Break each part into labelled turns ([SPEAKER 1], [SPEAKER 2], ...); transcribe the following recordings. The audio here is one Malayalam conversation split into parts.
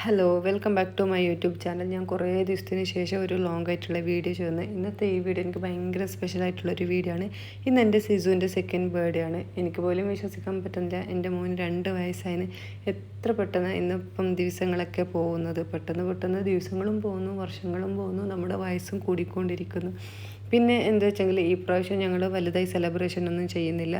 [SPEAKER 1] Hello welcome back to my YouTube channel ഞാൻ കുറേ ദിവസത്തിന് ശേഷം ഒരു ലോങ് ആയിട്ടുള്ള വീഡിയോ ചെയ്യുന്നത് ഇന്നത്തെ ഈ വീഡിയോ എനിക്ക് ഭയങ്കര ഒരു വീഡിയോ ആണ്. ഇന്ന് എന്റെ സിസുവിന്റെ സെക്കൻഡ് ബർത്ത്ഡേ ആണ്. എനിക്ക് പോലും വിശ്വസിക്കാൻ പറ്റുന്നില്ല. എന്റെ മോന് രണ്ട് വയസ്സായിന് എത്ര പെട്ടെന്ന് ഇന്നിപ്പം ദിവസങ്ങളൊക്കെ പോകുന്നത്. പെട്ടെന്ന് പെട്ടെന്ന് ദിവസങ്ങളും പോകുന്നു വർഷങ്ങളും പോകുന്നു. നമ്മുടെ വയസ്സും കൂടിക്കൊണ്ടിരിക്കുന്നു. പിന്നെ എന്താ വെച്ചെങ്കിൽ ഈ പ്രാവശ്യം ഞങ്ങൾ വലുതായി സെലിബ്രേഷൻ ഒന്നും ചെയ്യുന്നില്ല.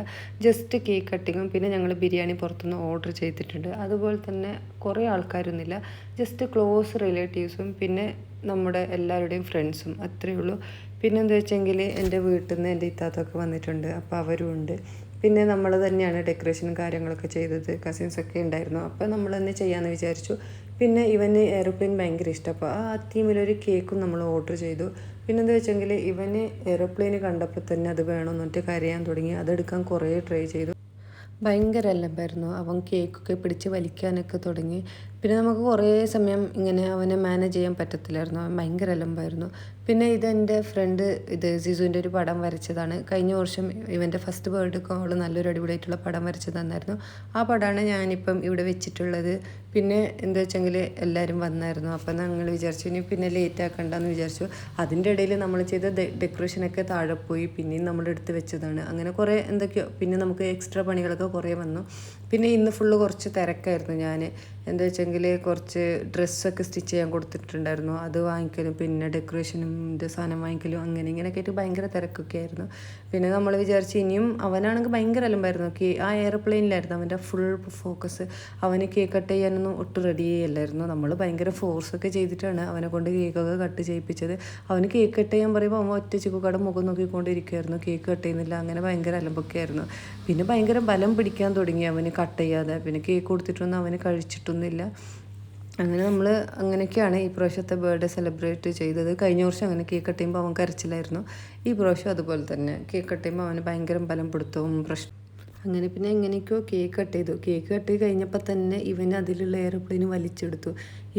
[SPEAKER 1] ജസ്റ്റ് കേക്ക് കട്ടിങ്ങും പിന്നെ ഞങ്ങൾ ബിരിയാണി പുറത്തുനിന്ന് ഓർഡർ ചെയ്തിട്ടുണ്ട്. അതുപോലെ തന്നെ കുറേ ആൾക്കാരൊന്നുമില്ല. ജസ്റ്റ് ക്ലോസ് റിലേറ്റീവ്സും പിന്നെ നമ്മുടെ എല്ലാവരുടെയും ഫ്രണ്ട്സും അത്രയേ ഉള്ളൂ. പിന്നെ എന്താ വെച്ചെങ്കിൽ എന്റെ വീട്ടിൽ നിന്ന് എന്റെ ഇത്താത്തൊക്കെ വന്നിട്ടുണ്ട്. അപ്പോൾ അവരും ഉണ്ട്. പിന്നെ നമ്മൾ തന്നെയാണ് ഡെക്കറേഷനും കാര്യങ്ങളൊക്കെ ചെയ്തത്. കസിൻസൊക്കെ ഉണ്ടായിരുന്നു. അപ്പോൾ നമ്മൾ തന്നെ ചെയ്യാമെന്ന് വിചാരിച്ചു. പിന്നെ ഇവന് എയർപ്ലെയിൻ ഭയങ്കര ഇഷ്ടം. അപ്പോൾ ആ തീമിലൊരു കേക്കും നമ്മൾ ഓർഡർ ചെയ്തു. പിന്നെ എന്താ വെച്ചെങ്കിൽ ഇവന് എയർപ്ലെയിൻ കണ്ടപ്പോൾ തന്നെ അത് വേണമെന്നിട്ട് കരയാൻ തുടങ്ങി. അതെടുക്കാൻ കുറേ ട്രൈ ചെയ്തു. ഭയങ്കര അല്ലമ്പായിരുന്നു അവൻ കേക്കൊക്കെ പിടിച്ച് വലിക്കാനൊക്കെ തുടങ്ങി. പിന്നെ നമുക്ക് കുറേ സമയം ഇങ്ങനെ അവനെ മാനേജ് ചെയ്യാൻ പറ്റത്തില്ലായിരുന്നു. അവൻ ഭയങ്കര അലമ്പായിരുന്നു. പിന്നെ ഇതെന്റെ ഫ്രണ്ട് ഇത് സിസുവിന്റെ ഒരു പടം വരച്ചതാണ്. കഴിഞ്ഞ വർഷം ഇവന്റെ ഫസ്റ്റ് ബർത്ത്ഡേക്ക് കോൾ നല്ലൊരു അടിപൊളിയായിട്ടുള്ള പടം വരച്ച് തന്നായിരുന്നു. ആ പടമാണ് ഞാനിപ്പം ഇവിടെ വെച്ചിട്ടുള്ളത്. പിന്നെ എന്താ വെച്ചെങ്കിൽ എല്ലാവരും വന്നായിരുന്നു. അപ്പം ഞങ്ങൾ വിചാരിച്ചു ഇനി പിന്നെ ലേറ്റ് ആക്കണ്ടെന്ന് വിചാരിച്ചു. അതിന്റെ ഇടയിൽ നമ്മൾ ചെയ്ത ഡെക്കറേഷനൊക്കെ താഴെ പോയി. പിന്നെയും നമ്മൾ എടുത്ത് വെച്ചതാണ്. അങ്ങനെ കുറേ എന്തൊക്കെയോ പിന്നെ നമുക്ക് എക്സ്ട്രാ പണികളൊക്കെ കുറേ വന്നു. പിന്നെ ഇന്ന് ഫുള്ള് കുറച്ച് തിരക്കായിരുന്നു ഞാൻ എന്താ വെച്ചെങ്കിൽ കുറച്ച് ഡ്രസ്സൊക്കെ സ്റ്റിച്ച് ചെയ്യാൻ കൊടുത്തിട്ടുണ്ടായിരുന്നു. അത് വാങ്ങിക്കലും പിന്നെ ഡെക്കറേഷനും സാധനം വാങ്ങിക്കലും അങ്ങനെ ഇങ്ങനെയൊക്കെ ആയിട്ട് ഭയങ്കര തിരക്കൊക്കെ ആയിരുന്നു. പിന്നെ നമ്മൾ വിചാരിച്ച് ഇനിയും അവനാണെങ്കിൽ ഭയങ്കര അലമ്പായിരുന്നു. കേ ആ എയർപ്ലെയിനിലായിരുന്നു അവന്റെ ഫുൾ ഫോക്കസ് അവന് കേക്ക് കട്ട് ചെയ്യാനൊന്നും ഒട്ടും റെഡി ചെയ്യല്ലായിരുന്നു. നമ്മൾ ഭയങ്കര ഫോഴ്സ് ഒക്കെ ചെയ്തിട്ടാണ് അവനെ കൊണ്ട് കേക്കൊക്കെ കട്ട് ചെയ്യിപ്പിച്ചത്. അവന് കേക്ക് കട്ട് ചെയ്യാൻ പറയുമ്പോൾ അവൻ ഒറ്റ ചിക്കുക്കട മുഖം നോക്കിക്കൊണ്ടിരിക്കുമായിരുന്നു കേക്ക് കട്ട് ചെയ്യുന്നില്ല അങ്ങനെ ഭയങ്കര അലമ്പൊക്കെ ആയിരുന്നു. പിന്നെ ഭയങ്കര ബലം പിടിക്കാൻ തുടങ്ങി അവന് കട്ട് ചെയ്യാതെ. പിന്നെ കേക്ക് കൊടുത്തിട്ടൊന്നും അവന് കഴിച്ചിട്ടൊന്നുമില്ല അങ്ങനെ നമ്മൾ അങ്ങനെയൊക്കെയാണ് ഈ പ്രാവശ്യത്തെ ബർത്ത്ഡേ സെലിബ്രേറ്റ് ചെയ്തത്. കഴിഞ്ഞ വർഷം അങ്ങനെ കേക്ക് കട്ട് ചെയ്യുമ്പോൾ അവൻ കരച്ചിലായിരുന്നു. ഈ പ്രാവശ്യം അതുപോലെ തന്നെ കേക്ക് കട്ട് ചെയ്യുമ്പോൾ അവന് ഭയങ്കര ബലം പിടുത്തവും പ്രശ്നം. അങ്ങനെ പിന്നെ എങ്ങനെയൊക്കെയോ കേക്ക് കട്ട് ചെയ്തു. കേക്ക് കട്ട് ചെയ്ത് കഴിഞ്ഞപ്പോൾ തന്നെ ഇവൻ അതിലുള്ള എയർപ്ലെയിൻ വലിച്ചെടുത്തു.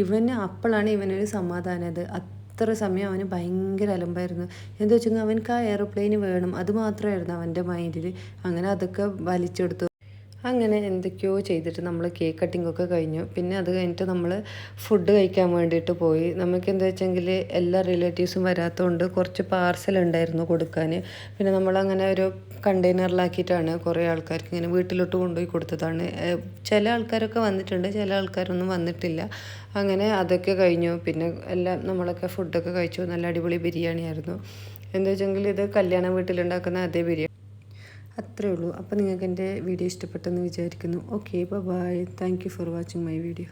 [SPEAKER 1] ഇവന് അപ്പോഴാണ് ഇവനൊരു സമാധാനം. അത്ര സമയം അവന് ഭയങ്കര അലമ്പായിരുന്നു. എന്താ വെച്ചാൽ അവനക്ക് ആ എയർപ്ലെയിൻ വേണം. അത് മാത്രമായിരുന്നു അവന്റെ മൈൻഡിൽ അങ്ങനെ അതൊക്കെ വലിച്ചെടുത്തു. അങ്ങനെ എന്തൊക്കെയോ ചെയ്തിട്ട് നമ്മൾ കേക്ക് കട്ടിംഗ് ഒക്കെ കഴിഞ്ഞു. പിന്നെ അത് കഴിഞ്ഞിട്ട് നമ്മൾ ഫുഡ് കഴിക്കാൻ വേണ്ടിയിട്ട് പോയി. നമുക്ക് എന്താ വെച്ചെങ്കിൽ എല്ലാ റിലേറ്റീവ്സും വരാത്തതുകൊണ്ട് കുറച്ച് പാർസൽ ഉണ്ടായിരുന്നു കൊടുക്കാൻ പിന്നെ നമ്മളങ്ങനെ ഒരു കണ്ടെയ്നറിലാക്കിയിട്ടാണ് കുറേ ആൾക്കാർക്ക് ഇങ്ങനെ വീട്ടിലോട്ട് കൊണ്ടുപോയി കൊടുത്തതാണ്. ചില ആൾക്കാരൊക്കെ വന്നിട്ടുണ്ട് ചില ആൾക്കാരൊന്നും വന്നിട്ടില്ല. അങ്ങനെ അതൊക്കെ കഴിഞ്ഞു. പിന്നെ എല്ലാം നമ്മളൊക്കെ ഫുഡൊക്കെ കഴിച്ചു. നല്ല അടിപൊളി ബിരിയാണി ആയിരുന്നു എന്താ വെച്ചെങ്കിൽ ഇത് കല്യാണ വീട്ടിലുണ്ടാക്കുന്ന അതേ ബിരിയാണി അത്രേ ഉള്ളൂ. അപ്പോൾ നിങ്ങൾക്ക് എന്റെ വീഡിയോ ഇഷ്ടപ്പെട്ടെന്ന് വിചാരിക്കുന്നു. Okay bye thank you for watching my video